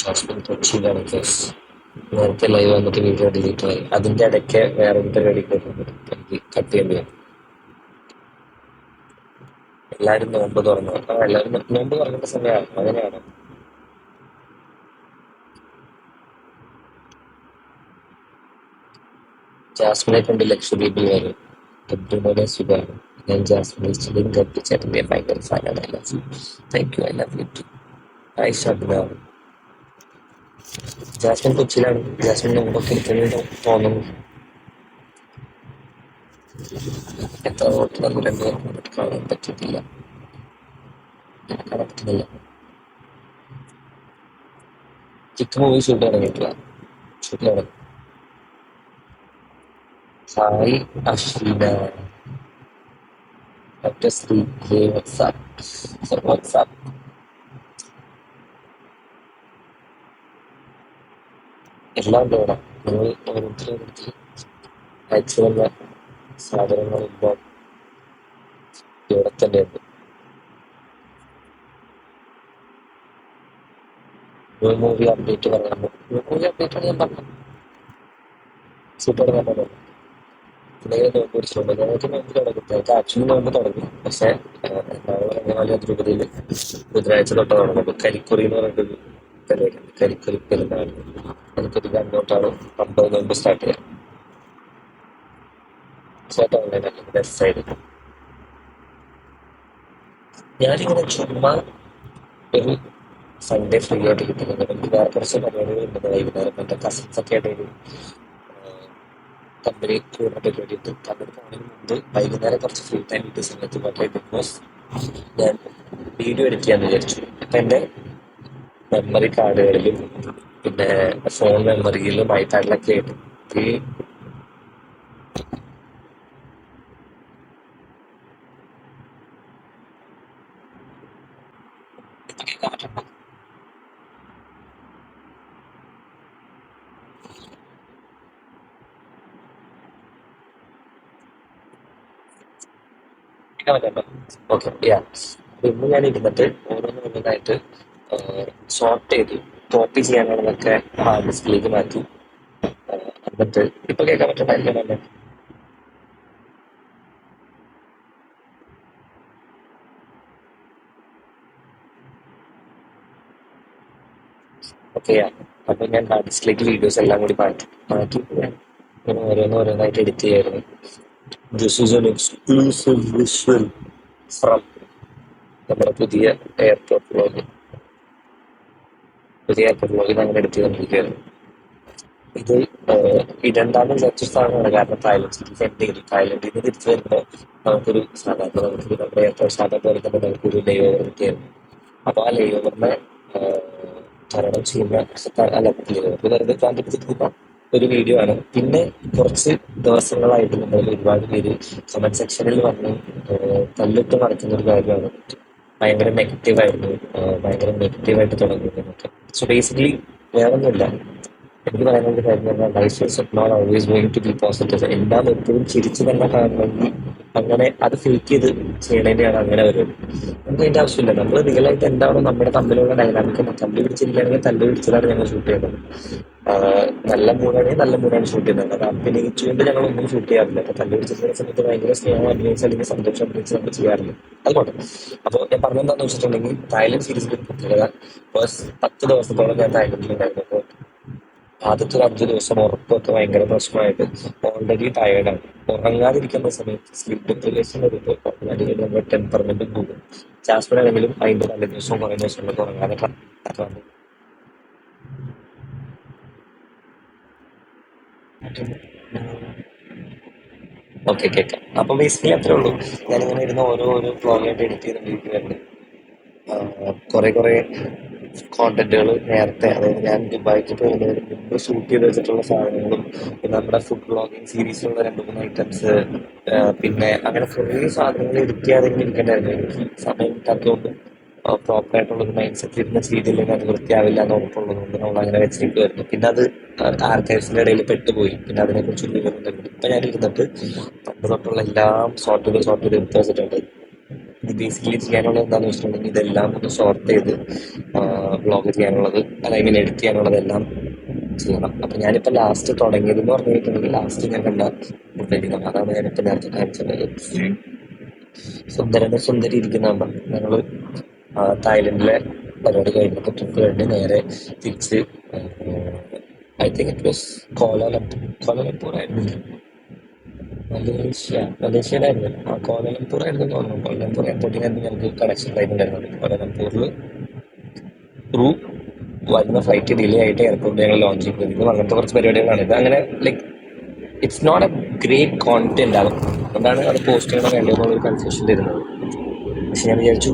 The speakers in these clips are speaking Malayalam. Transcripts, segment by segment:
ജാസ്മിൻ കൊച്ചിയിലാണ് കേസ് നേരത്തെ ലൈവ് വന്നിട്ട് വീഡിയോ ഡിലീറ്റ് ആയി അതിന്റെ ഇടയ്ക്ക് വേറെ പരിപാടി എനിക്ക് കട്ട് ചെയ്യേണ്ടി വന്നു എല്ലാരും നോമ്പ് തുറന്നു എല്ലാരും നോ- നോമ്പ് തുറക്കേണ്ട സമയമാണ് അങ്ങനെയാണ് ജാസ്മിനെ കൊണ്ട് ലക്ഷദ്വീപിൽ വരും അബ്ദുമോനെ സുഖമാണ് ഞാൻ ജാസ്മിനെ ചിലിൻ കപ്പിച്ചേട്ടന്റെ ഭയങ്കര ഫാനാണ് I thank you I love you too I Shabna Jasmine കൊച്ചിയിലാണ് ജാസ്മിൻ നോമ്പൊക്കെ എടുക്കുന്നു തോന്നുന്നു എത്ര വോട്ട് തന്നു രണ്ടു പേർക്കും കാണാൻ പറ്റിയിട്ടില്ല കാണാൻ പറ്റുന്നില്ല ചിക്ക് മൂവി ഷൂട്ട് തുടങ്ങിയിട്ടില്ല ഷൂട്ടിലാണ് hi Ashwina doctor Sree hey WhatsApp WhatsApp എല്ലാം ഉണ്ട് ഇവിടെ നിങ്ങൾ ഓരോരുത്തരും ഓരോരുത്തരും അയച്ചു തന്ന സാധനങ്ങളെല്ലാം ഇവിടെ തന്നെ ഉണ്ട്. ന്യൂ മൂവി അപ്ഡേറ്റ് പറയാമോ ന്യൂ മൂവി അപ്ഡേറ്റ് ആണ് ഞാൻ പറഞ്ഞത്. സൂപ്പർ കണ്ടത് എന്തെങ്കിലും നോമ്പ് പിടിച്ചിട്ടുണ്ട് ഞങ്ങൾക്ക് നോമ്പ് തുടങ്ങി. പക്ഷേ ആക്ച്വലി നോമ്പ് തുടങ്ങി. പക്ഷെ നാളെ ദ്രുപതിയിൽ ബുധനാഴ്ച തൊട്ട് തുടങ്ങുന്നത് കരിക്കുറി എന്ന് പറഞ്ഞിട്ടൊരു പരിപാടിയുണ്ട് കരിക്കുറി പെരുന്നാൾ കരിക്കുറി അങ്ങോട്ടാണ് അമ്പത് നോമ്പ് സ്റ്റാർട്ട് ചെയ്യാം ചേട്ടാ അല്ലെങ്കിൽ വെബ്സൈറ്റ് ഞാനിങ്ങനെ ചുമ്മാ ഒരു സൺഡേ ഫ്രീ ആയിട്ട് കിട്ടുന്നത് എനിക്ക് വേറെ കുറച്ച് പരിപാടികളുണ്ട് വൈകുന്നേരം എന്റെ കസിൻസ് ഒക്കെ ആയിട്ട് ഒരു കമ്പനി പരിപാടി ഉണ്ട് കമ്പനി പോകുന്നതിന് മുമ്പ് വൈകുന്നേരം കുറച്ച് ഫ്രീ ടൈം കിട്ടിയ സമയത്ത് മറ്റേ ബിഗ് ബോസ് ഞാൻ വീഡിയോ എഡിറ്റ് ചെയ്യാന്ന് വിചാരിച്ചു അപ്പം എന്റെ മെമ്മറി കാർഡുകളിലും പിന്നെ ഫോൺ മെമ്മറിയിലും ഐപാഡിലൊക്കെ ആയിട്ട് ഈ ഇപ്പൊ കേൾക്കാൻ പറ്റുന്നുണ്ടോ? കേൾക്കാൻ പറ്റുന്നുണ്ടോ ഓക്കെ യാ ഇന്ന് ഞാൻ ഇരുന്നിട്ട് ഓരോന്ന് ഓരോന്നായിട്ട് സോർട്ട് ചെയ്തു കോപ്പി ചെയ്യാനുള്ളതൊക്കെ ഹാർഡ് ഡിസ്കിലേക്ക് മാറ്റി. എന്നിട്ട് ഇപ്പൊ കേൾക്കാൻ പറ്റുന്നുണ്ടായിരിക്കും ഓക്കെ അപ്പൊ ഞാൻ ഹാർഡ് ഡിസ്കിലേക്ക് വീഡിയോസ് എല്ലാം കൂടി മാറ്റി. മാറ്റി ഞാൻ ഓരോന്ന് ഓരോന്നായിട്ട് എഡിറ്റ് ചെയ്യായിരുന്നു. This is an exclusive visual from നമ്മുടെ പുതിയ എയർപോർട്ട് വ്ളോഗ് പുതിയ വ്ളോഗ് അങ്ങനെ എഡിറ്റ് ചെയ്തുകൊണ്ടിരിക്കുകയായിരുന്നു ഇത് ഇടണ്ടാന്ന് വിചാരിച്ച സാധനമാണ്. കാരണം തായ്ലൻഡ് സിറ്റിക്ക് എൻഡ് ചെയ്തു തായ്ലൻഡിൽ നിന്ന് തിരിച്ചു വരുമ്പോൾ നമുക്കൊരു സാധാരണ നമുക്ക് നമ്മുടെ എയർപോർട്ട് സാധാരണ പോലെ തന്നെ നമുക്കൊരു ലേ ഓവർ കിട്ടിയായിരുന്നു അപ്പൊ ആ ലേ ഓവറിനെ തരണം ചെയ്യുന്ന അല്ല ലേ ഓവർ വെറുതെ കാണിപ്പിച്ചിരിക്കുന്ന ഒരു വീഡിയോ ആണ്. പിന്നെ കുറച്ച് ദിവസങ്ങളായിട്ട് നമ്മൾ ഒരുപാട് പേര് കമന്റ് സെക്ഷനിൽ വന്ന് തല്ലിട്ട് നടക്കുന്ന ഒരു കാര്യമാണ്. ഭയങ്കര നെഗറ്റീവ് ആയിരുന്നു. ഭയങ്കര നെഗറ്റീവ് ആയിട്ട് തുടങ്ങി എന്നൊക്കെ സോ ബേസിക്കലി വേറൊന്നുമില്ല. എനിക്ക് പറയാനുള്ള കാര്യം life is not always going to be positive എല്ലാം എപ്പോഴും ചിരിച്ചു തന്നെ കാണണമെങ്കിൽ അങ്ങനെ അത് ഫേക്ക് ചെയ്ത് ചെയ്യണതിനെയാണ് അങ്ങനെ വരുന്നത് നമുക്ക് അതിന്റെ ആവശ്യമില്ല. നമ്മൾ റിയൽ ആയിട്ട് എന്താണോ നമ്മുടെ തമ്മിലുള്ള ഡൈനാമിക് തമ്മിൽ പിടിച്ചിരിക്കുകയാണെങ്കിൽ തല്ലു പിടിച്ചതാണ് ഞങ്ങൾ ഷൂട്ട് ചെയ്യുന്നത്. നല്ല മൂടാണെങ്കിൽ നല്ല മൂടാണ് ഷൂട്ട് ചെയ്യുന്നത്. അത് അഭിനയിച്ചുകൊണ്ട് ഞങ്ങൾ ഒന്നും ഷൂട്ട് ചെയ്യാറില്ല. അപ്പൊ തല്ലു പിടിച്ചിരിക്കുന്ന സമയത്ത് ഭയങ്കര സ്നേഹം അഭിനയിച്ച് അല്ലെങ്കിൽ സന്തോഷം അഭിനയിച്ച് നമ്മൾ ചെയ്യാറില്ല. അതുകൊണ്ട് അപ്പോൾ ഞാൻ പറഞ്ഞെന്താന്ന് വെച്ചിട്ടുണ്ടെങ്കിൽ തായ്ലൻഡ് ഒരു പ്രത്യേകത ഫസ്റ്റ് പത്ത് ദിവസത്തോളം ഞാൻ തായ്ലൻഡിലുണ്ടായിരുന്നു ആദ്യത്തെ ഒരു അഞ്ചു ദിവസം ഉറക്കമൊക്കെ ഭയങ്കര പ്രശ്നമായിട്ട് ഓൾറെഡി ടയേർഡാണ് ഉറങ്ങാതിരിക്കുന്ന സമയത്ത് സ്ലീപ്പ് ഡിപ്രിവേഷൻ വരുമ്പോൾ ടെമ്പർമെന്റ് പോകും ജാസ്മിൻ ആണെങ്കിലും അതിന്റെ നല്ല ദിവസവും കുറേ ദിവസങ്ങളൊക്കെ ഉറങ്ങാതെ ഓക്കെ കേൾക്കാം അപ്പൊ ബേസിക്കലി അത്രേ ഉള്ളൂ. ഞാനിങ്ങനെ ഇരുന്ന് ഓരോ ഓരോ ഫ്ലോഗായിട്ട് എഡിറ്റ് ചെയ്തുകൊണ്ടിരിക്കുകയായിരുന്നു കുറെ കുറെ കോണ്ടന്റുകൾ നേരത്തെ അതായത് ഞാൻ ദുബായിക്ക് പോകുന്നതിന് മുമ്പ് ഷൂട്ട് ചെയ്ത് വെച്ചിട്ടുള്ള സാധനങ്ങളും പിന്നെ നമ്മുടെ ഫുഡ് ബ്ലോഗിങ് സീരീസിലുള്ള രണ്ട് മൂന്ന് ഐറ്റംസ് പിന്നെ അങ്ങനെ കുറേ സാധനങ്ങൾ എഡിറ്റ് ചെയ്യാതെ ഇങ്ങനെ ഇരിക്കണ്ടായിരുന്നു. എനിക്ക് സമയം കിട്ടാത്തതുകൊണ്ട് പ്രോപ്പർ ആയിട്ടുള്ള ഒരു മൈൻഡ് സെറ്റ് ഇരുന്ന ചെയ്തില്ലെങ്കിൽ അത് വൃത്തിയാവില്ല എന്ന് ഉറപ്പുള്ളതുകൊണ്ട് നമ്മൾ അങ്ങനെ വെച്ചിരിക്കുമായിരുന്നു പിന്നെ അത് ആർക്കൈവ്സിന്റെ ഇടയിൽ പെട്ടുപോയി. പിന്നെ അതിനെ കുറിച്ച് വിവരം ഇപ്പൊ ഞാൻ ഇരുന്നിട്ട് പണ്ട് തൊട്ടുള്ള എല്ലാം സോർട്ട് ചെയ്ത് സോർട്ട് ചെയ്ത് എടുത്ത് വെച്ചിട്ടുണ്ട്. ബേസിക്കലി ചെയ്യാനുള്ളത് എന്താണെന്ന് വെച്ചിട്ടുണ്ടെങ്കിൽ ഇതെല്ലാം ഒന്ന് സോർട്ട് ചെയ്ത് വ്ളോഗ് ചെയ്യാനുള്ളത് അത് ഐ മീൻ എഡിറ്റ് ചെയ്യാനുള്ളതെല്ലാം ചെയ്യണം. അപ്പൊ ഞാനിപ്പോ ലാസ്റ്റ് തുടങ്ങിയത് എന്ന് പറഞ്ഞിട്ടുണ്ടെങ്കിൽ ലാസ്റ്റ് ഞാൻ കണ്ട ഫുഡടിക്കണം അതാണ് ഞാനിപ്പോ നേരത്തെ കാണിച്ചത്. സുന്ദരനെ സുന്ദരി ഇരിക്കുന്ന ഞങ്ങൾ ആ, തായ്ലൻഡിലെ പരിപാടി കഴിഞ്ഞിട്ട് ട്രിപ്പ് കഴിഞ്ഞ് നേരെ തിരിച്ച് I think it was Kuala Lumpur Kuala Lumpur ആയിരുന്നു. മലേഷ്യ മലേഷ്യയിലായിരുന്നു ആ കോലംപൂർ ആയിരുന്നു തോന്നുന്നു. എയർപോർട്ടിൽ എയർപോർട്ടിനായിരുന്നു ഞങ്ങൾക്ക് കണക്ഷൻ ഉണ്ടായിട്ടുണ്ടായിരുന്നത് കോലാലംപൂരിൽ ത്രൂ വരുന്ന ഫ്ലൈറ്റ് ഡിലേ ആയിട്ട് എയർപോർട്ടിൽ ഞങ്ങൾ ലോഞ്ച് ചെയ്തിരുന്നു അങ്ങനത്തെ കുറച്ച് പരിപാടികളാണ്. ഇത് അങ്ങനെ like it's not a great content ആണ് അതുകൊണ്ടാണ് അത് പോസ്റ്റ് ചെയ്യണം വേണ്ടത് ഒരു കൺഫ്യൂഷൻ തരുന്നത്. പക്ഷെ ഞാൻ വിചാരിച്ചു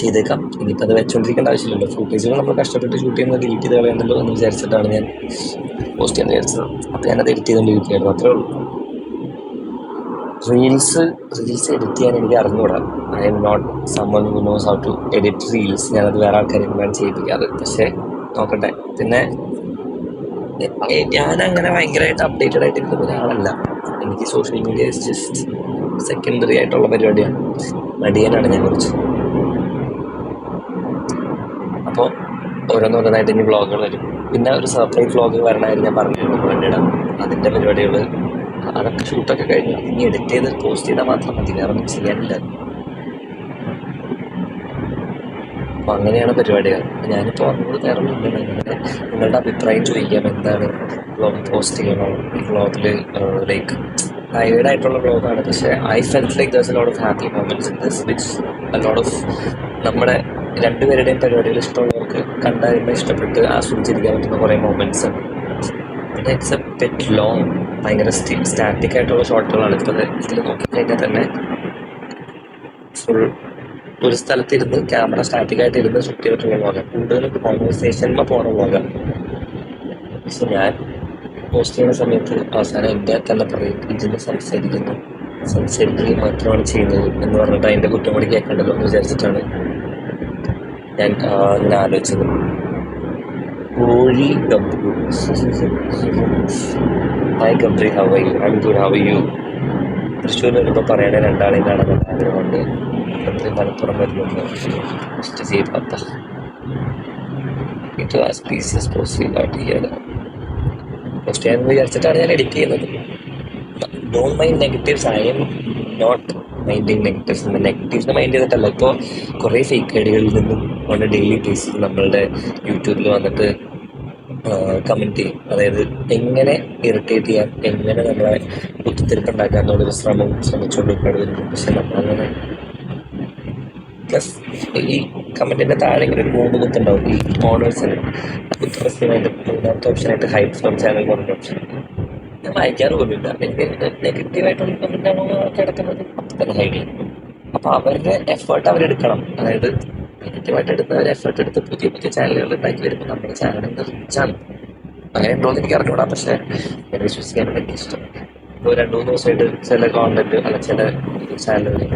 ചെയ്തേക്കാം. ഇനിയിപ്പോൾ അത് വെച്ചോണ്ടിരിക്കേണ്ട ആവശ്യമില്ലല്ലോ. ഫുട്ടേജുകൾ നമ്മൾ കഷ്ടപ്പെട്ട് ഷൂട്ട് ചെയ്യുന്നത് ഡിലീറ്റ് ചെയ്ത് കളയണ്ടല്ലോ എന്ന് വിചാരിച്ചിട്ടാണ് ഞാൻ പോസ്റ്റ് ചെയ്യാൻ വിചാരിച്ചത്. അപ്പോൾ ഞാനത് എഡിറ്റ് ചെയ്തുകൊണ്ടിരിക്കുകയായിരുന്നു അത്രേ ഉള്ളൂ. റീൽസ് റീൽസ് എഡിറ്റ് ചെയ്യാൻ എനിക്ക് അറിഞ്ഞുകൂടാ I'm not someone who knows how to edit reels ഞാനത് വേറെ ആൾക്കാരെ കൊണ്ടാണ് ചെയ്യിപ്പിക്കാറ്. പക്ഷേ നോക്കട്ടെ. പിന്നെ ഞാൻ അങ്ങനെ ഭയങ്കരമായിട്ട് അപ്ഡേറ്റഡ് ആയിട്ട് ഇരിക്കുന്ന ഒരാളല്ല. എനിക്ക് സോഷ്യൽ മീഡിയ ജസ്റ്റ് സെക്കൻഡറി ആയിട്ടുള്ള പരിപാടിയാണ്. മടിയനാണ് ഞാൻ കുറച്ച്. അപ്പോൾ ഓരോന്നോരോന്നായിട്ട് ഇനി വ്ളോഗുകൾ വരും. പിന്നെ ഒരു സർപ്രൈസ് വ്ളോഗ് വരണമായിരുന്നു ഞാൻ പറഞ്ഞിരുന്നു. അതിന്റെ പരിപാടികൾ അതൊക്കെ ഷൂട്ടൊക്കെ കഴിഞ്ഞു. ഇനി എടുത്തേത് പോസ്റ്റ് ചെയ്താൽ മാത്രം മതി. വേറെ ഒന്നും ചെയ്യാനില്ല. അപ്പോൾ അങ്ങനെയാണ് പരിപാടികൾ. ഞാനിപ്പോൾ പറഞ്ഞത് വേറെ നിങ്ങളുടെ നിങ്ങളുടെ അഭിപ്രായം ചോദിക്കാം. എന്താണ് ബ്ലോഗ് പോസ്റ്റ് ചെയ്യണോ? ഈ ബ്ലോഗിൽ ലൈക്ക് ടയേർഡ് ആയിട്ടുള്ള ബ്ലോഗാണ് പക്ഷേ I felt like this lot of happy moments in this which lot of നമ്മുടെ രണ്ടുപേരുടെയും പരിപാടികൾ ഇഷ്ടമുള്ളവർക്ക് കണ്ടറിയുമ്പോൾ ഇഷ്ടപ്പെട്ട് ആസ്വദിച്ചിരിക്കാൻ പറ്റുന്ന കുറേ moments it's a bit long ഭയങ്കര സ്റ്റാറ്റിക് ആയിട്ടുള്ള ഷോട്ടുകളാണ് ഇപ്പോൾ ഇതിൽ നോക്കിക്കഴിഞ്ഞാൽ തന്നെ ഫുൾ ഒരു സ്ഥലത്തിരുന്ന് ക്യാമറ സ്റ്റാറ്റിക് ആയിട്ട് ഇരുന്ന് ഷൂട്ട് ചെയ്തിട്ടുള്ള വ്ളോഗാണ് കൂടുതലും കോൺവെർസേഷനിൽ പോണ വ്ളോഗാണ് പക്ഷെ ഞാൻ പോസ്റ്റ് ചെയ്യുന്ന സമയത്ത് അവസാനം എന്റെ തന്നെ പറയും ഇതിന് സംസാരിക്കുന്നു. സംസാരിക്കുകയും മാത്രമാണ് ചെയ്യുന്നത് എന്ന് പറഞ്ഞിട്ട് അതിന്റെ കുറ്റം കൂടി കേൾക്കേണ്ടല്ലോ എന്ന് വിചാരിച്ചിട്ടാണ് ഞാൻ ഇങ്ങനെ ആലോചിച്ചത്. കോഴി Gabru hi Gabri how I you I good how you Thrissur വരുമ്പോൾ പറയണേ രണ്ടാളെയും കാണാൻ ആഗ്രഹമുണ്ട്. ഗബ്രി മലപ്പുറം വരുന്നുണ്ട് ടെസ്റ്റ് ചെയ്യപ്പ ഇത് ആ സ്പീസിയസ് പോസിബിൾ ആയിട്ട് ചെയ്യാൻ പോസ്റ്റ് ചെയ്യാൻ വിചാരിച്ചിട്ടാണ് ഞാൻ എഡിറ്റ് ചെയ്യുന്നത്. Don't my negatives I'm not minding negatives നെഗറ്റീവ്സിനെ mind ചെയ്തിട്ടല്ല. ഇപ്പോൾ കുറേ ഫേക്ക് ഐഡികളിൽ നിന്നും നമ്മുടെ ഡെയിലി ബേസിസ് നമ്മളുടെ യൂട്യൂബിൽ വന്നിട്ട് കമന്റ് ചെയ്യും. അതായത് എങ്ങനെ ഇറിറ്റേറ്റ് ചെയ്യാം എങ്ങനെ നമ്മളെ കുത്തിത്തിരിപ്പുണ്ടാക്കാം എന്നുള്ളൊരു ശ്രമം ശ്രമിച്ചുകൊണ്ടിരിക്കുന്നത് പക്ഷെ നമ്മളങ്ങനെ പ്ലസ് ഈ കമന്റിന്റെ താഴെ ഇങ്ങനെ ഒരു കുത്തുണ്ടാവും. ഈ ഓണേഴ്സിന് കുത്തറസ്യമായിട്ട് മൂന്നാമത്തെ ഓപ്ഷനായിട്ട് ഹൈപ്പ് ഫ്രം ചാനൽ പറഞ്ഞ ഓപ്ഷൻ ഞാൻ വായിക്കാറ് പോലുമില്ല. എനിക്ക് നെഗറ്റീവായിട്ടുള്ള കമന്റ് ആണോ കിടക്കുന്നത് അപ്പം തന്നെ ഹൈഡ് ചെയ്യും അപ്പൊ അവരുടെ എഫേർട്ട് അവരെടുക്കണം. അതായത് നെഗറ്റീവായിട്ട് എടുത്തവർ എഫേർട്ട് എടുത്ത് പുതിയ പുതിയ ചാനലുകൾ ഉണ്ടാക്കി വരുമ്പോൾ നമ്മുടെ ചാനൽ റിച്ചാണ് അങ്ങനെ ഉണ്ടോ എനിക്ക് അറിഞ്ഞൂടാ. പക്ഷെ എന്നെ വിശ്വസിക്കാൻ എനിക്ക് ഇഷ്ടം. ഇപ്പോൾ രണ്ടു മൂന്ന് ദിവസമായിട്ട് ചില കോണ്ടന്റ് അല്ല ചില ചാനലുകളിൽ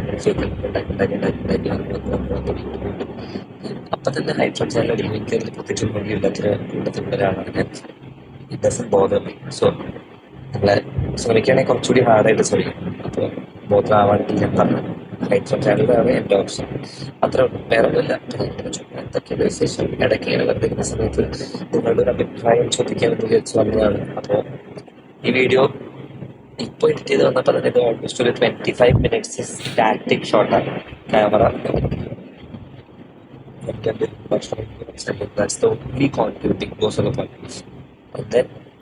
അപ്പൊ തന്നെ ഹൈഡ്രോൺ ചാനലുകളിൽ എനിക്ക് അതിൽ പ്രത്യേകിച്ച് ബോധർ സോ നമ്മളെ ശ്രമിക്കുകയാണെങ്കിൽ കുറച്ചുകൂടി ഹാർഡായിട്ട് ശ്രമിക്കും അപ്പോൾ ബോധമാവാണെങ്കിൽ ഞാൻ പറഞ്ഞു ഹൈഡ്രോൺ ചാനലാണ് എന്റെ ഓപ്ഷൻ അത്ര വേറെ ഒന്നുമില്ല എന്തൊക്കെയാണ് വിശേഷം ഇടയ്ക്ക് ഇങ്ങനെ വെറുതെ ഇരിക്കുന്ന സമയത്ത് നിങ്ങളുടെ ഒരു അഭിപ്രായം ചോദിക്കാൻ വേണ്ടി വിചാരിച്ചു വന്നതാണ്. അപ്പോൾ ഈ വീഡിയോ ഇപ്പോൾ എഡിറ്റ് ചെയ്ത് വന്നപ്പോൾ തന്നെ ഇത് ഓൾമോസ്റ്റ് ഒരു ട്വന്റി ഫൈവ് മിനിറ്റ്സ് സ്റ്റാറ്റിക് ഷോട്ടാണ് ക്യാമറ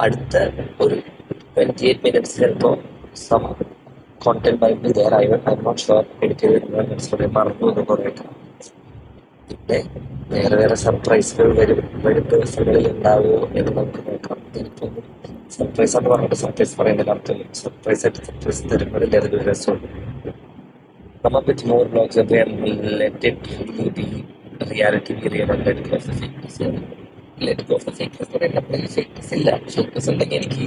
അടുത്ത ഒരു ട്വന്റി എയ്റ്റ് മിനിറ്റ്സ് ചിലപ്പോൾ some by be there I I not sure edit ചെയ്ത് മനസ്സിലായി. മറന്നു എന്ന് കുറേയൊക്കെ പിന്നെ വേറെ വേറെ സർപ്രൈസുകൾ വരും. വരും ദിവസങ്ങളിൽ ഉണ്ടാവുമോ എന്ന് നമുക്ക് നോക്കാം. എനിക്കൊന്നും സർപ്രൈസ് എന്ന് പറഞ്ഞിട്ട് സർപ്രൈസ് പറയുന്നില്ല അർത്ഥം സർപ്രൈസ് ആയിട്ട് സർപ്രൈസ് തരുമ്പോഴല്ലേ അതൊരു രസമുണ്ട് come up with more blogs up and let it really be reality Let go of the fakeness. നമ്മുടെ ഫേക്ക്നെസ് ഇല്ല. ഫേക്ക്നെസ് ഉണ്ടെങ്കിൽ എനിക്ക്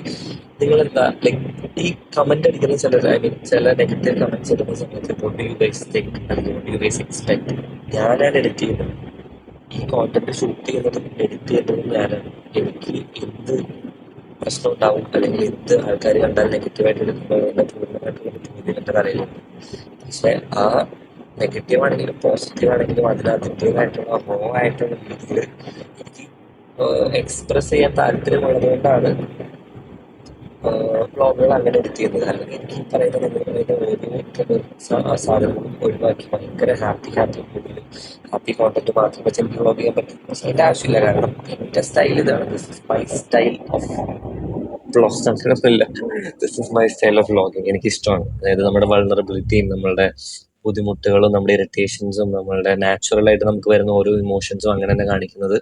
നിങ്ങൾ എന്താ ലൈക്ക് ഈ കമന്റ് അടിക്കുന്ന ചില ഐ മീൻ ചില നെഗറ്റീവ് കമന്റ്സ് ഇടുന്ന സമയത്ത് വോട്ട് യു ഗൈസ് തിങ്ക് അല്ലെങ്കിൽ വോട്ട് യു ഗൈസ് എക്സ്പെക്ട് ഞാനാണ് എഡിറ്റ് ചെയ്യുന്നത്. ഈ കോണ്ടന്റ് ഷൂട്ട് ചെയ്യുന്നതും എഡിറ്റ് ചെയ്യുന്നതും ഞാനാണ്. എനിക്ക് എന്ത് പ്രശ്നം ഉണ്ടാവും അല്ലെങ്കിൽ എന്ത് ആൾക്കാർ കണ്ടാൽ നെഗറ്റീവായിട്ട് എടുക്കുമ്പോൾ പൂർണമായിട്ടുള്ള ബുദ്ധിമുട്ട് എന്റെ തലയിലുണ്ട് പക്ഷെ ആ നെഗറ്റീവ് ആണെങ്കിലും പോസിറ്റീവ് ആണെങ്കിലും അതിനകത്തിന്റെതായിട്ടുള്ള റോ ആയിട്ടുള്ള രീതിയിൽ എനിക്ക് എക്സ്പ്രസ് ചെയ്യാൻ താല്പര്യമുള്ളത് കൊണ്ടാണ് വ്ളോഗുകൾ അങ്ങനെ ചെയ്യുന്നത്. അല്ലെങ്കിൽ എനിക്ക് ഈ പറയുന്ന നിങ്ങളുടെ പറയുന്ന സാധനം ഒഴിവാക്കി ഭയങ്കര ഹാപ്പി ഹാപ്പി കൂടുതൽ ഹാപ്പി കോണ്ടന്റ് മാത്രം വെച്ച് വ്ളോഗ് ചെയ്യാൻ പറ്റും പക്ഷെ അതിന്റെ ആവശ്യമില്ല. കാരണം എന്റെ സ്റ്റൈൽ ഇതാണ്. This is my style of vlog അങ്ങനെയൊന്നുമില്ല this is my style of vlogging എനിക്ക് ഇഷ്ടമാണ് അതായത് നമ്മുടെ വൾണറബിലിറ്റിയും നമ്മളുടെ ബുദ്ധിമുട്ടുകളും നമ്മുടെ ഇറിറ്റേഷൻസും നമ്മളുടെ നാച്ചുറലായിട്ട് നമുക്ക് വരുന്ന ഓരോ ഇമോഷൻസും അങ്ങനെ തന്നെ കാണിക്കുന്നത്.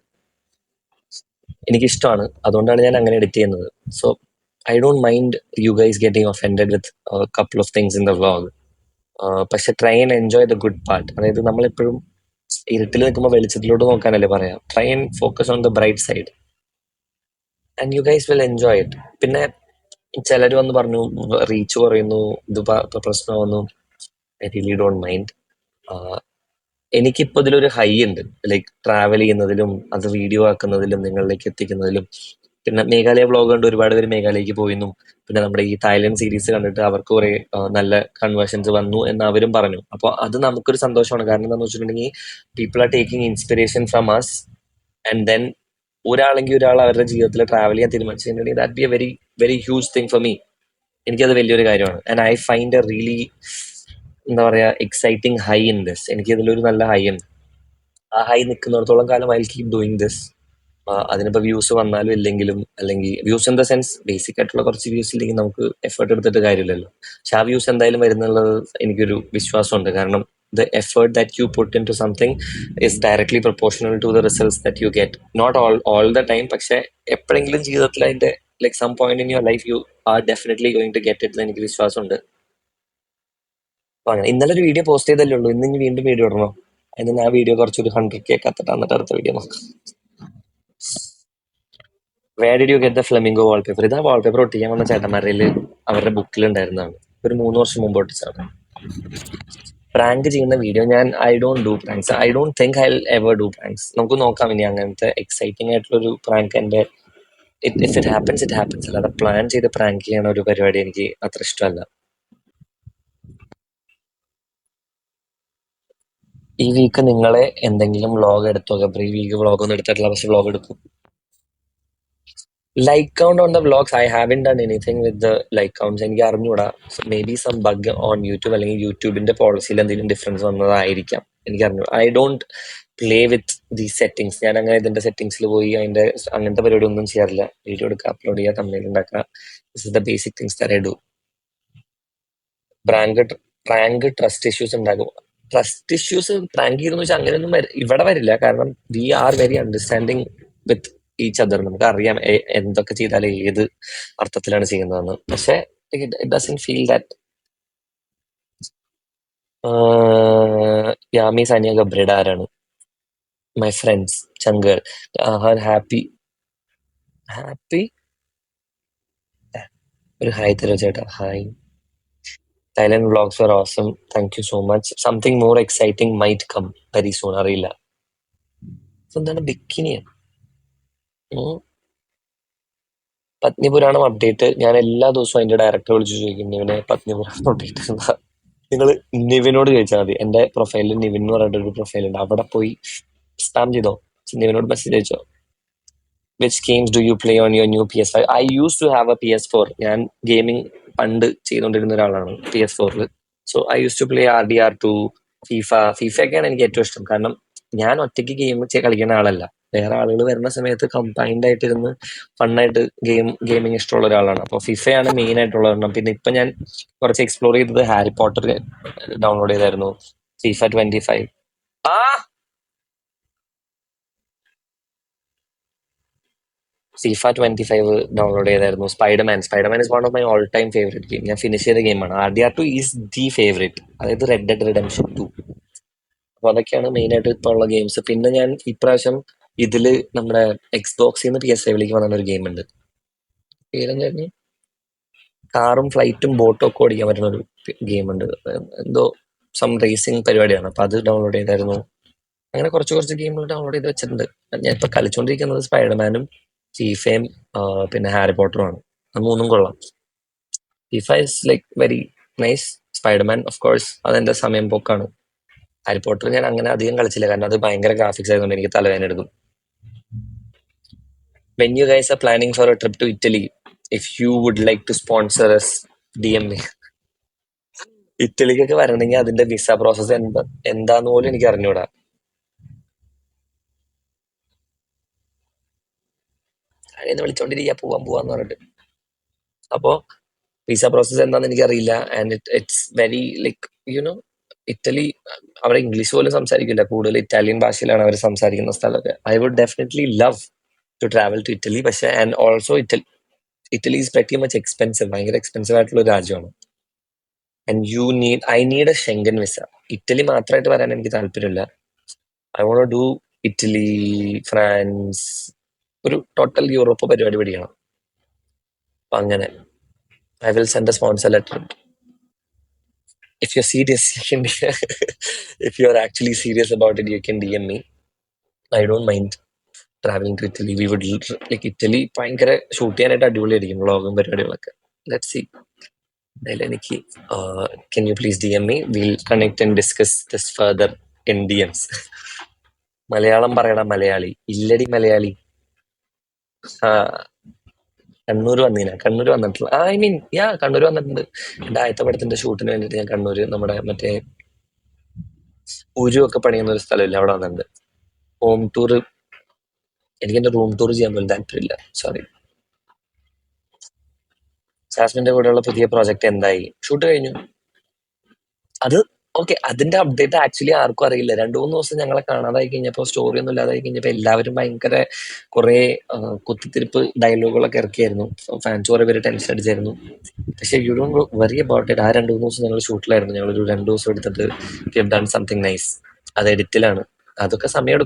എനിക്ക് ഇഷ്ടമാണ് അതുകൊണ്ടാണ് ഞാൻ അങ്ങനെ എഡിറ്റ് ചെയ്യുന്നത്. So I don't mind you guys getting offended with couple of things in the vlog പക്ഷെ try and enjoy the good part അതായത് നമ്മളെപ്പോഴും ഇരുട്ടിൽ നിൽക്കുമ്പോൾ വെളിച്ചത്തിലോട്ട് നോക്കാനല്ലേ പറയാം. Try and focus on the bright side and you guys will enjoy it പിന്നെ ചിലർ വന്ന് പറഞ്ഞു റീച്ച് കുറയുന്നു ഇത് പ്രശ്നമാവുന്നു. ഐ റിയലി ഡോണ്ട് മൈൻഡ് എനിക്കിപ്പോ ഇതിലൊരു ഹൈ ഉണ്ട്. ലൈക്ക് ട്രാവൽ ചെയ്യുന്നതിലും അത് വീഡിയോ ആക്കുന്നതിലും നിങ്ങളിലേക്ക് എത്തിക്കുന്നതിലും. പിന്നെ മേഘാലയ വ്ളോഗ് കണ്ട് ഒരുപാട് പേര് മേഘാലയക്ക് പോയിരുന്നു പിന്നെ നമ്മുടെ ഈ തായ്ലൻഡ് സീരീസ് കണ്ടിട്ട് അവർക്ക് കുറെ നല്ല കൺവേർഷൻസ് വന്നു എന്ന് അവരും പറഞ്ഞു. അപ്പോൾ അത് നമുക്കൊരു സന്തോഷമാണ്. കാരണം എന്താണെന്ന് വെച്ചിട്ടുണ്ടെങ്കിൽ people are taking inspiration from us and then ഒരാളെങ്കിൽ ഒരാൾ അവരുടെ ജീവിതത്തിൽ ട്രാവൽ ചെയ്യാൻ തീരുമാനിച്ചിട്ടുണ്ടെങ്കിൽ that be a very very huge thing for me എനിക്കത് വലിയൊരു കാര്യമാണ്. And I find a really എന്താ പറയാ എക്സൈറ്റിംഗ് ഹൈ ഇൻ ദിസ് എനിക്ക് ഇതിലൊരു നല്ല ഹൈ ഉണ്ട്. ആ ഹൈ നിൽക്കുന്നിടത്തോളം കാലം ഐ കീപ് ഡൂയിങ് ദിസ് അതിനിപ്പോ വ്യൂസ് വന്നാലും ഇല്ലെങ്കിലും അല്ലെങ്കിൽ views in the sense basic ആയിട്ടുള്ള കുറച്ച് വ്യൂസ് ഇല്ലെങ്കിൽ നമുക്ക് എഫേർട്ട് എടുത്തിട്ട് കാര്യമില്ലല്ലോ. പക്ഷെ ആ വ്യൂസ് എന്തായാലും വരുന്നുള്ളത് എനിക്കൊരു വിശ്വാസമുണ്ട്. കാരണം the effort that you put in to something is directly proportional to the results that you get not all all the time പക്ഷേ എപ്പോഴെങ്കിലും ജീവിതത്തിൽ അതിന്റെ like some point in your life you are definitely going to get it എനിക്ക് വിശ്വാസമുണ്ട്. അങ്ങനെ. ഇന്നലെ ഒരു വീഡിയോ പോസ്റ്റ് ചെയ്തല്ലേ ഉള്ളൂ. ഇന്ന് ഇനി വീണ്ടും വീഡിയോ ഇടണോ? അതിന് ആ വീഡിയോ കുറച്ചൊരു ഹൺഡ്രഡ് കെ കത്തിട്ട് എന്നിട്ട് അടുത്ത വീഡിയോ നോക്കാം. Where did you get the flamingo wallpaper ഇതാ വാൾപേപ്പർ ഒട്ടിക്കാൻ വന്ന ചേട്ടന്മാരിൽ അവരുടെ ബുക്കിൽ ഉണ്ടായിരുന്നതാണ്. ഒരു മൂന്ന് വർഷം മുമ്പ് ഒട്ടിച്ചാണ് പ്രാങ്ക് ചെയ്യുന്ന വീഡിയോ ഞാൻ I don't do pranks I don't think I ever do pranks നമുക്ക് നോക്കാം ഇനി അങ്ങനത്തെ എക്സൈറ്റിംഗ് ആയിട്ടുള്ള ഒരു പ്രാങ്ക് എന്റെ if it happens it happens അല്ലാതെ പ്ലാൻ ചെയ്ത് പ്രാങ്ക് ചെയ്യണ ഒരു പരിപാടി എനിക്ക് അത്ര ഇഷ്ടമല്ല. ഈ വീക്ക് നിങ്ങളെ എന്തെങ്കിലും വ്ളോഗ് എടുത്തോ? ഗബ്രി ഈ വീക്ക് വ്ളോഗ് ഒന്നും എടുത്തിട്ടില്ല പക്ഷെ വ്ളോഗ് എടുക്കും. Like count on the vlogs I have done anything with the like counts എനിക്ക് അറിഞ്ഞൂടാ. Maybe some bug on YouTube അല്ലെങ്കിൽ യൂട്യൂബിന്റെ പോളിസിയിൽ എന്തെങ്കിലും ഡിഫറൻസ് വന്നതായിരിക്കാം. എനിക്ക് അറിഞ്ഞു I don't play with the settings ഞാൻ അങ്ങനെ ഇതിന്റെ സെറ്റിംഗ്സിൽ പോയി അതിന്റെ അങ്ങനത്തെ പരിപാടി ഒന്നും ചെയ്യാറില്ല. വീഡിയോ എടുക്കുക അപ്ലോഡ് ചെയ്യുക തമ്മിൽ ഉണ്ടാക്കുക. This is the basic things I do prank prank trust issues ഉണ്ടാകും. ട്രസ്റ്റ് ഇഷ്യൂസ് പ്രാങ്ക് എന്ന് വെച്ചാൽ അങ്ങനെയൊന്നും ഇവിടെ വരില്ല. കാരണം we are very understanding with each other നമുക്ക് അറിയാം എന്തൊക്കെ ചെയ്താൽ ഏത് അർത്ഥത്തിലാണ് ചെയ്യുന്നതെന്ന്. പക്ഷെ it doesn't feel that Yami Sania ഗബ്രയുടെ ആരാണ്? മൈ ഫ്രണ്ട്സ് ചങ്കൾ ഹാപ്പി ഹാപ്പി ഒരു ഹായ് തരോ ചേട്ടാ? Hi. Thailand vlogs were awesome. Thank you so much. Something more exciting might come very soon. അറിയില്ല. എന്താണ്? ബിക്കിനിയ പത്നിപുരാണം അപ്ഡേറ്റ് ഞാൻ എല്ലാ ദിവസവും അതിന്റെ ഡയറക്ടർ വിളിച്ചു ചോദിക്കും നിവിനെ പത്നിപുരാണം അപ്ഡേറ്റ് നിങ്ങൾ നിവിനോട് ചോദിച്ചാൽ മതി. എന്റെ പ്രൊഫൈലിൽ നിവിൻ എന്ന് പറഞ്ഞിട്ട് ഒരു പ്രൊഫൈൽ ഉണ്ട്. അവിടെ പോയി സ്പാം ചെയ്തോ? നിവിനോട് message അയച്ചോ? Which games do you play on your new P S five I used to have a P S four ഞാൻ ഗെയിമിംഗ് പണ്ട് ചെയ്തുകൊണ്ടിരുന്ന ഒരാളാണ് പി എസ് ഫോറിൽ so I used to play R D R two FIFA FIFA ഒക്കെയാണ് എനിക്ക് ഏറ്റവും ഇഷ്ടം. കാരണം ഞാൻ ഒറ്റയ്ക്ക് ഗെയിം കളിക്കുന്ന ആളല്ല. വേറെ ആളുകൾ വരുന്ന സമയത്ത് കമ്പൈൻഡ് ആയിട്ടിരുന്ന് ഫണ്ണായിട്ട് ഗെയിം ഗെയിമിങ് ഇഷ്ടമുള്ള ഒരാളാണ്. അപ്പോൾ ഫിഫയാണ് മെയിൻ ആയിട്ടുള്ള ഒരെണ്ണം പിന്നെ ഇപ്പൊ ഞാൻ കുറച്ച് എക്സ്പ്ലോർ ചെയ്തത് ഹാരി പോട്ടർ ഡൗൺലോഡ് ചെയ്തായിരുന്നു. ഫിഫ ട്വന്റി ഫൈവ് ആ! ഫിഫ ട്വന്റി ഫൈവ് ഡൗൺലോഡ് ചെയ്തായിരുന്നു. Spiderman Spiderman is one of my all time favourite game ഞാൻ ഫിനിഷ് ചെയ്ത ഗെയിമാണ് R D R two is the favourite അതായത് റെഡ് ഡെഡ് റിഡംഷൻ ടു അപ്പൊ അതൊക്കെയാണ് മെയിൻ ആയിട്ട് ഇപ്പൊ ഉള്ള ഗെയിംസ് പിന്നെ ഞാൻ ഇപ്രാവശ്യം ഇതിൽ നമ്മുടെ എക്സ് ബോക്സിൽ നിന്ന് പി എസ് ഫൈവിലേക്ക് വന്ന ഒരു ഗെയിം ഉണ്ട്. പേരെന്തായിരുന്നു? കാറും ഫ്ലൈറ്റും ബോട്ടും ഒക്കെ ഓടിക്കാൻ പറ്റുന്ന ഒരു ഗെയിം ഉണ്ട്. എന്തോ സം റേസിംഗ് പരിപാടിയാണ്. അപ്പൊ അത് ഡൗൺലോഡ് ചെയ്തായിരുന്നു. അങ്ങനെ കുറച്ച് കുറച്ച് ഗെയിമുകൾ ഡൗൺലോഡ് ചെയ്ത് വെച്ചിട്ടുണ്ട്. ഞാൻ ഇപ്പൊ കളിച്ചോണ്ടിരിക്കുന്നത് സ്പൈഡർമാനും ഫീഫയും പിന്നെ ഹാരി പോട്ടറുമാണ്. അത് മൂന്നും കൊള്ളാം. FIFA is like very nice Spiderman of course അതെന്റെ സമയം പോക്കാണ്. ഹാരി പോട്ടർ ഞാൻ അങ്ങനെ അധികം കളിച്ചില്ല. കാരണം അത് ഭയങ്കര ഗ്രാഫിക്സ് ആയതുകൊണ്ട് എനിക്ക് തലവേദന എടുക്കും. When you guys are planning for a trip to Italy if you would like to sponsor S D M A ഇറ്റലിക്കൊക്കെ വരണമെങ്കിൽ അതിന്റെ വിസ പ്രോസസ് എന്താ എന്താന്ന് പോലും എനിക്ക് അറിഞ്ഞൂടാ. അതിന് വിളിച്ചോണ്ടിരിക്കുക പോവാൻ പോവാന്ന് പറഞ്ഞിട്ട്. അപ്പോ വിസ പ്രോസസ് എന്താന്ന് എനിക്കറിയില്ല. And it it's very like you know Italy our English പോലും സംസാരിക്കില്ല കൂടുതൽ ഇറ്റാലിയൻ ഭാഷയിലാണ് അവർ സംസാരിക്കുന്ന സ്ഥലമൊക്കെ. I would definitely love to travel to Italy പക്ഷേ and also Italy Italy is very much expensive ഭയങ്കര എക്സ്പെൻസീവ് ആയിട്ടുള്ള ഒരു രാജ്യമാണ്. And you need I need a Schengen visa Italy മാത്രമായിട്ട് വരാൻ എനിക്ക് താല്പര്യമില്ല. I won't do Italy France ഒരു ടോട്ടൽ യൂറോപ്പ് പരിപാടി പിടിക്കണം. അപ്പൊ അങ്ങനെ. I will send a sponsor letter if you serious if you are actually serious about about it, you can DM me. I don't mind traveling to Italy would l- like Italy ഭയങ്കര ഷൂട്ട് ചെയ്യാനായിട്ട് അടിപൊളിയായിരിക്കും വ്ളോഗും പരിപാടികളൊക്കെ. ലെറ്റ് സി അതിൽ എനിക്ക് can you please D M me will connect and discuss this further in D Ms Malayalam പറയണ മലയാളി. ഇല്ലടി മലയാളി. കണ്ണൂർ വന്നീന? കണ്ണൂർ വന്നിട്ടില്ല. ഐ മീൻ യാ കണ്ണൂർ വന്നിട്ടുണ്ട്. എന്റെ ആദ്യത്തെ പടത്തിന്റെ ഷൂട്ടിന് വേണ്ടിട്ട് ഞാൻ കണ്ണൂര് നമ്മുടെ മറ്റേ ഉരു ഒക്കെ പണിയുന്ന ഒരു സ്ഥലമില്ല അവിടെ വന്നിട്ടുണ്ട്. ഹോം ടൂർ എനിക്ക് എന്റെ റൂം ടൂർ ചെയ്യാൻ പോലും താല്പര്യമില്ല. സോറി. ജാസ്മിന്റെ കൂടെയുള്ള പുതിയ പ്രോജക്റ്റ് എന്തായി? ഷൂട്ട് കഴിഞ്ഞു. അത് ഓക്കെ അതിന്റെ അപ്ഡേറ്റ് ആക്ച്വലി ആർക്കും അറിയില്ല. രണ്ടു മൂന്ന് ദിവസം ഞങ്ങളെ കാണാതായി കഴിഞ്ഞപ്പോ സ്റ്റോറി ഒന്നും ഇല്ലാതായി കഴിഞ്ഞപ്പോ എല്ലാവരും ഭയങ്കര കുറെ കുത്തിത്തിരിപ്പ് ഡയലോഗുകളൊക്കെ ഇറക്കിയായിരുന്നു. ഫാൻസ് കുറെ പേര് ടെൻഷൻ അടിച്ചായിരുന്നു. പക്ഷെ you don't worry about it ആ രണ്ടു മൂന്ന് ദിവസം ഞങ്ങൾ ഷൂട്ടിലായിരുന്നു ഞങ്ങൾ ഒരു രണ്ടു ദിവസം എടുത്തിട്ട് ഡൺ സംതിങ് നൈസ് അത് എഡിറ്റിലാണ് അതൊക്കെ സമയം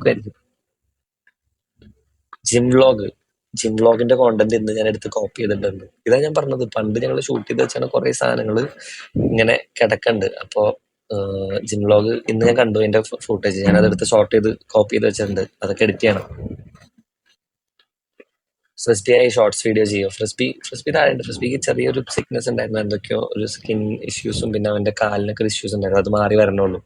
ജിം വ്ളോഗ് ജിം വ്ളോഗിന്റെ കോണ്ടന്റ് ഇന്ന് ഞാൻ എടുത്ത് കോപ്പി ചെയ്തിട്ടുണ്ട്. ഇതാ ഞാൻ പറഞ്ഞത്. പണ്ട് ഞങ്ങൾ ഷൂട്ട് ചെയ്ത് വെച്ചാണ് കുറെ സാധനങ്ങൾ ഇങ്ങനെ കിടക്കണ്ട്. അപ്പോ ജിം വ്ളോഗ് ഇന്ന് ഞാൻ കണ്ടു. എന്റെ ഫുട്ടേജ് ഞാൻ അതെടുത്ത് ഷോർട്ട് ചെയ്ത് കോപ്പി ചെയ്ത് വെച്ചിട്ടുണ്ട്. അതൊക്കെ എഡിറ്റ് ചെയ്യണം. ഫ്രിസ്ബി ആയി ഷോർട്സ് വീഡിയോ ചെയ്യും. ഫ്രിസ്ബി ഫ്രിസ്ബി താഴെ ഫ്രിസ്ബിക്ക് ചെറിയൊരു സിക്നസ് ഉണ്ടായിരുന്നു. എന്തൊക്കെയോ ഒരു സ്കിൻ ഇഷ്യൂസും പിന്നെ അവന്റെ കാലിനൊക്കെ ഇഷ്യൂസ് ഉണ്ടായിരുന്നു. അത് മാറി വരണുള്ളൂ